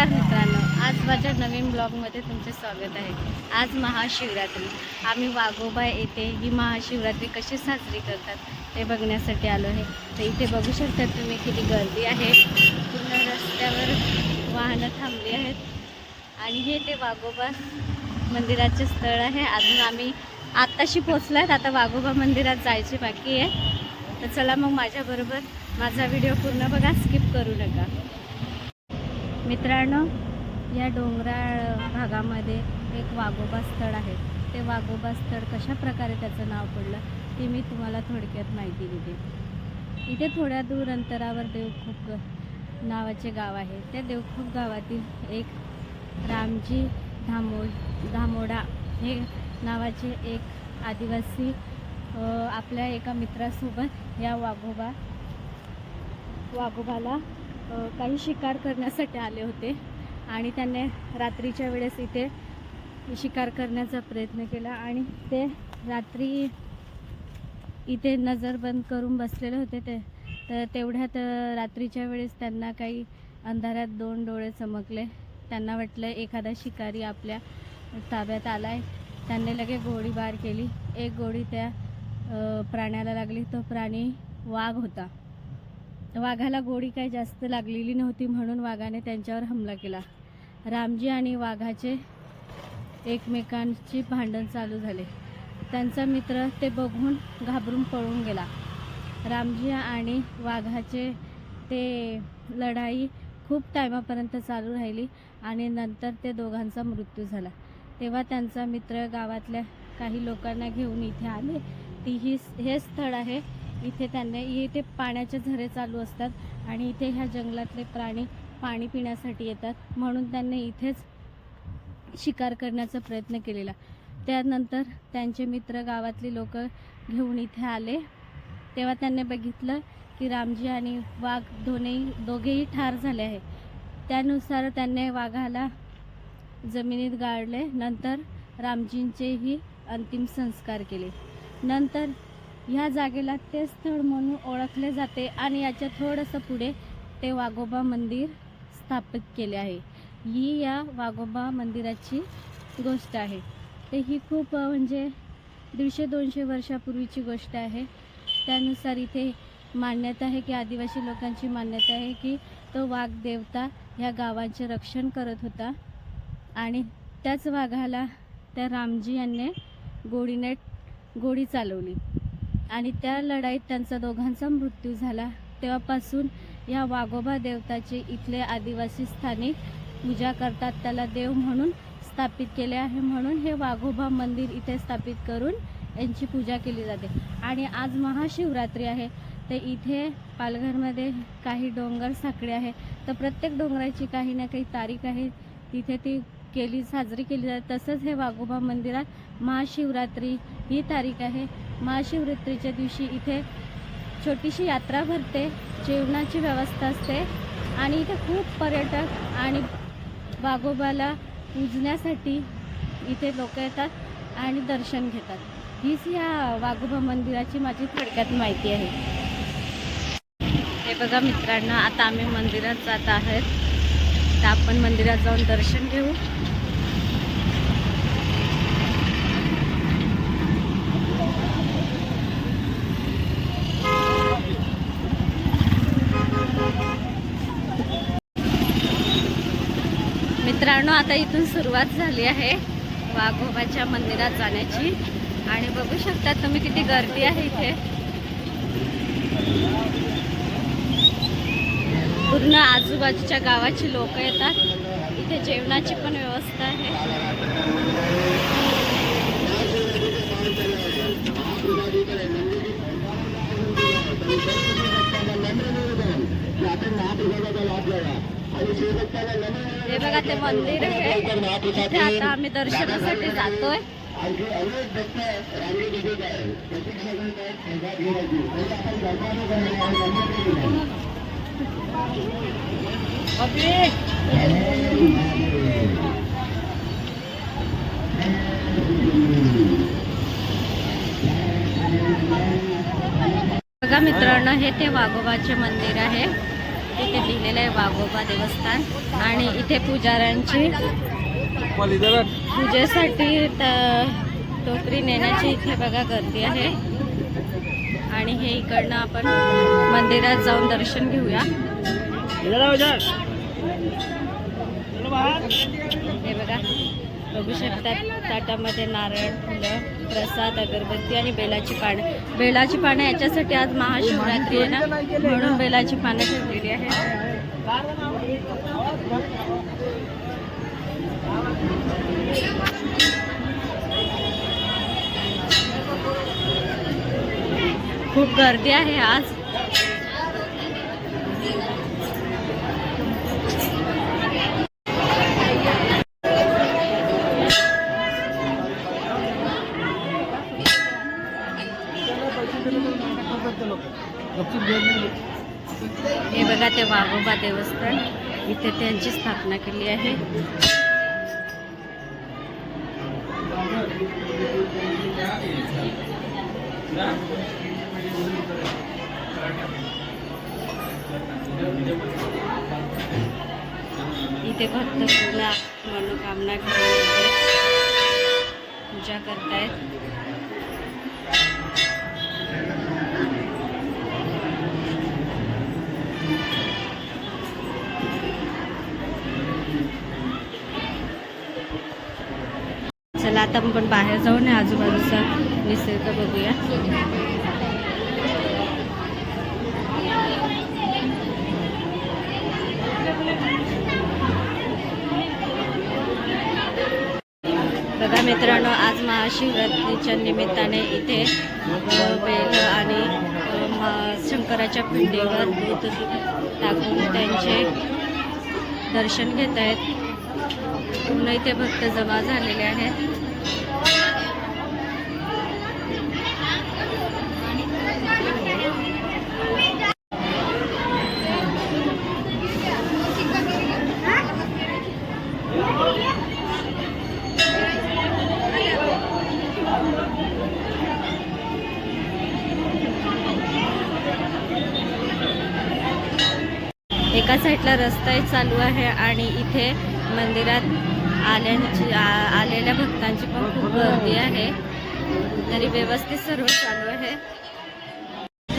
नमस्कार मित्रांनो आज माझ्या नवीन ब्लॉगमध्ये तुमचे स्वागत आहे. आज महाशिवरात्री. आम्ही वाघोबा येथे ही महाशिवरात्री कशी साजरी करतात ते बघण्यासाठी आलो आहे. तर इथे बघू शकता तुम्ही किती गर्दी आहे. पूर्ण रस्त्यावर वाहनं थांबली आहेत. आणि हे ते वाघोबा मंदिराचे स्थळ आहे. अजून आम्ही आत्ताशी पोचलो आहेत आता वाघोबा मंदिरात जायचे बाकी आहे. तर चला मग माझ्याबरोबर माझा व्हिडिओ पूर्ण बघा. स्किप करू नका. मित्रांनो या डोंगराळ भागामध्ये एक वाघोबा स्थळ आहे. ते वाघोबा स्थळ कशा प्रकारे त्याचं नाव पडलं ते मी तुम्हाला थोडक्यात माहिती देते. इथे थोड्या दूर अंतरावर देवखूप नावाचे गाव आहे. त्या देवखूप गावातील एक रामजी धामो धामोडा हे नावाचे एक आदिवासी आपल्या एका मित्रासोबत या वाघोबा वाघोबाला काही शिकार करण्यासाठी आले होते आणि त्यांनी रात्रीच्या वेळेस इथे शिकार करण्याचा प्रयत्न केला आणि ते रात्री इथे नजर बंद करून बसलेले होते. ते तर तेवढ्यात रात्रीच्या वेळेस त्यांना काही अंधारात दोन डोळे चमकले. त्यांना वाटलं एखादा शिकारी आपल्या ताब्यात आला आहे त्यांनी लगे गोळीबार केली. एक गोळी त्या प्राण्याला लागली. तो प्राणी वाघ होता. वाघाला गोडी काही जास्त लागलेली नव्हती म्हणून वाघाने त्यांच्यावर हमला केला. रामजी आणि वाघाचे एकमेकांची भांडण चालू झाले. त्यांचा मित्र ते बघून घाबरून पळून गेला. रामजी आणि वाघाचे ते लढाई खूप टायमापर्यंत चालू राहिली आणि नंतर ते दोघांचा मृत्यू झाला. तेव्हा त्यांचा मित्र गावातल्या काही लोकांना घेऊन इथे आले. ती ही हे स्थळ आहे इथे त्यांनी इथे पाण्याचे झरे चालू असतात आणि इथे ह्या जंगलातले प्राणी पाणी पिण्यासाठी येतात. म्हणून त्यांनी इथेच शिकार करण्याचा प्रयत्न केलेला. त्यानंतर त्यांचे मित्र गावातली लोक घेऊन इथे आले. तेव्हा त्यांनी बघितलं की रामजी आणि वाघ दोन्ही दोघेही ठार झाले आहे. त्यानुसार त्यांनी वाघाला जमिनीत गाळले. नंतर रामजींचेही अंतिम संस्कार केले. नंतर ह्या जागेला ते स्थळ म्हणून ओळखले जाते आणि याच्या थोडंसं पुढे ते वाघोबा मंदिर स्थापित केले आहे. ही या वाघोबा मंदिराची गोष्ट आहे. ते ही खूप म्हणजे दीडशे दोनशे वर्षापूर्वीची गोष्ट आहे. त्यानुसार इथे मान्यता आहे की आदिवासी लोकांची मान्यता आहे की तो वाघ देवता ह्या गावांचे रक्षण करत होता आणि त्याच वाघाला त्या रामजी यांनी गोडीने गोडी चालवली. आणि त्या लढाईत त्यांचा दोघांचा मृत्यू झाला. तेव्हापासून या वाघोबा देवताचे इथले आदिवासी स्थानिक पूजा करतात. त्याला देव म्हणून स्थापित केले आहे. म्हणून हे वाघोबा मंदिर इथे स्थापित करून यांची पूजा केली जाते. आणि आज महाशिवरात्री आहे. तर इथे पालघरमध्ये काही डोंगर साखळे आहे. तर प्रत्येक डोंगराची काही ना काही तारीख आहे. तिथे ती केली साजरी केली जाते. तसंच हे वाघोबा मंदिरात महाशिवरात्री ही तारीख आहे. महाशिवरात्रीच्या दिवशी इथे छोटीशी यात्रा भरते जेवणाची व्यवस्था असते आणि इथे खूप पर्यटक आणि वाघोबाला पूजण्यासाठी इथे लोक येतात आणि दर्शन घेतात. हीच ह्या वाघोबा मंदिराची माझी थोडक्यात माहिती आहे. हे बघा मित्रांनो आता आम्ही मंदिरात जात आहेत. तर आपण मंदिरात जाऊन दर्शन घेऊ. मित्रांनो आता इथून सुरुवात झाली आहे वाघोबाच्या मंदिरात जाण्याची. आणि बघू शकता तुम्ही किती गर्दी आहे इथे. पूर्ण आजूबाजूच्या गावाची लोक येतात. इथे जेवणाची पण व्यवस्था आहे. हे बघा ते मंदिर आहे. आता आम्ही दर्शनासाठी जातोय. बघा मित्रांनो हे ते वाघोबाचे मंदिर आहे. तिथे लिहिलेलं आहे वाघोबा देवस्थान. आणि इथे पुजाऱ्यांची पूजेसाठी टोकरी नेण्याची इथे बघा गर्दी आहे. आणि हे इकडनं आपण मंदिरात जाऊन दर्शन घेऊया. हे बघा. बघू शकता ताटामध्ये नारळ फुलं प्रसाद अगरबत्ती आणि बेलाची पानं. बेलाची पानं याच्यासाठी आज महाशिवरात्री आहे ना? म्हणून बेलाची पानं ठेवलेली आहे. खूप गर्दी आहे आज हे बघा ते वाघोबा देवस्थान इथे त्यांची स्थापना केली आहे. इथे भक्त पूर्ण मनोकामना घेऊन पूजा करतायत. चला आता आपण बाहेर जाऊन आजूबाजूचा निसर्ग बघूया. बघा मित्रांनो आज महाशिवरात्रीच्या निमित्ताने इथे अ, बेल आणि शंकराच्या पिंडीवर दूध टाकून त्यांचे दर्शन घेत आहेत पूर्ण इथे भक्त जमा झालेले आहेत. एका साईडला रस्ताही चालू आहे आणि इथे मंदिरात आल्यांची आ- आलेल्या भक्तांची पण खूप गर्दी आहे. तरी व्यवस्थित सर्व चालू आहे.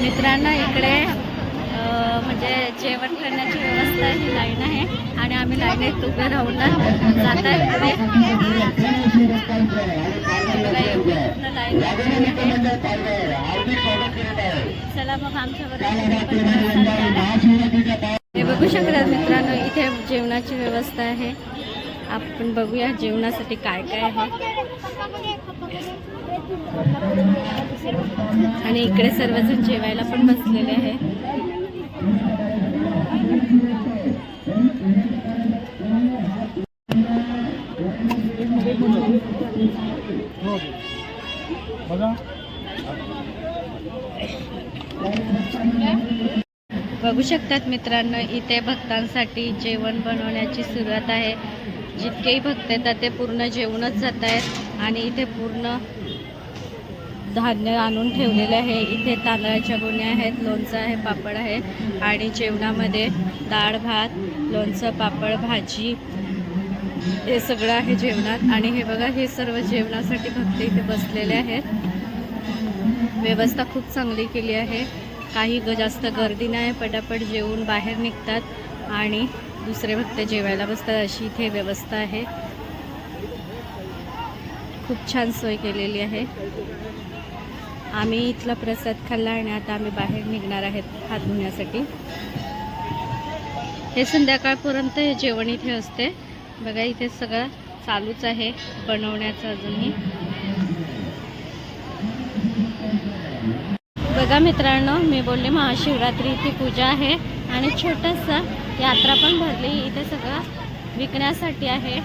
मित्रांनो इकडे म्हणजे जेवण करण्याची व्यवस्था ही लाईन आहे. आणि आम्ही लाईनीत उभे राहून जात आहे. पुढे लाईन चला मग आमच्याबरोबर बघू शकतात मित्रांनो इथे जेवणाची व्यवस्था आहे. आपण बघूया जेवणासाठी काय काय आहे. आणि इकडे सर्वजण जेवायला पण बसलेले आहे शकतात मित्रांनो इथे भक्तांसाठी जेवण बनवण्याची सुरुवात आहे. जितकेही भक्त येतात ते पूर्ण जेवणच जात आहेत आणि इथे पूर्ण धान्य आणून ठेवलेले आहे. इथे तांदळाच्या गुण्या आहेत लोणचं आहे पापड आहे आणि जेवणामध्ये डाळ भात लोणचं पापड भाजी हे सगळं आहे जेवणात. आणि हे बघा हे सर्व जेवणासाठी भक्त इथे बसलेले आहेत. व्यवस्था खूप चांगली केली आहे. काही ग जास्त गर्दी नाही पटापट जेवून बाहेर निघतात आणि दुसरे भक्त जेवायला बसतात. अशी इथे व्यवस्था आहे. खूप छान सोय केलेली आहे. आम्ही इथला प्रसाद खाल्ला आणि आता आम्ही बाहेर निघणार आहेत हात धुण्यासाठी. हे संध्याकाळपर्यंत हे जेवण इथे असते. बघा इथे सगळं चालूच आहे. बनवण्याचं अजूनही. बघा मित्रांनो मी बोलले महाशिवरात्री इथे पूजा आहे आणि छोटंसं यात्रा पण भरली. इथे सगळं विकण्यासाठी आहे.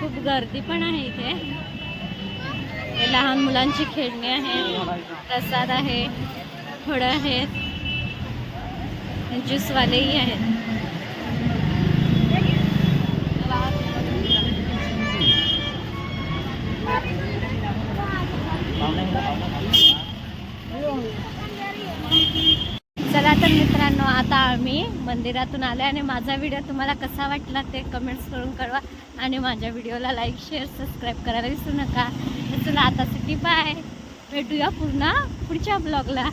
खूप गर्दी पण आहे इथे. लहान मुलांची खेळणी आहे प्रसाद आहे फळं आहेत ज्यूसवालेही आहेत चला तर मित्रांनो आता आम्ही मंदिरातून आले आणि माझा व्हिडिओ तुम्हाला कसा वाटला ते कमेंट्स करून कळवा. आणि माझ्या व्हिडिओला लाईक शेअर सबस्क्राईब करायला विसरू नका. तर आता आतासाठी बाय. भेटूया पुन्हा पुढच्या ब्लॉगला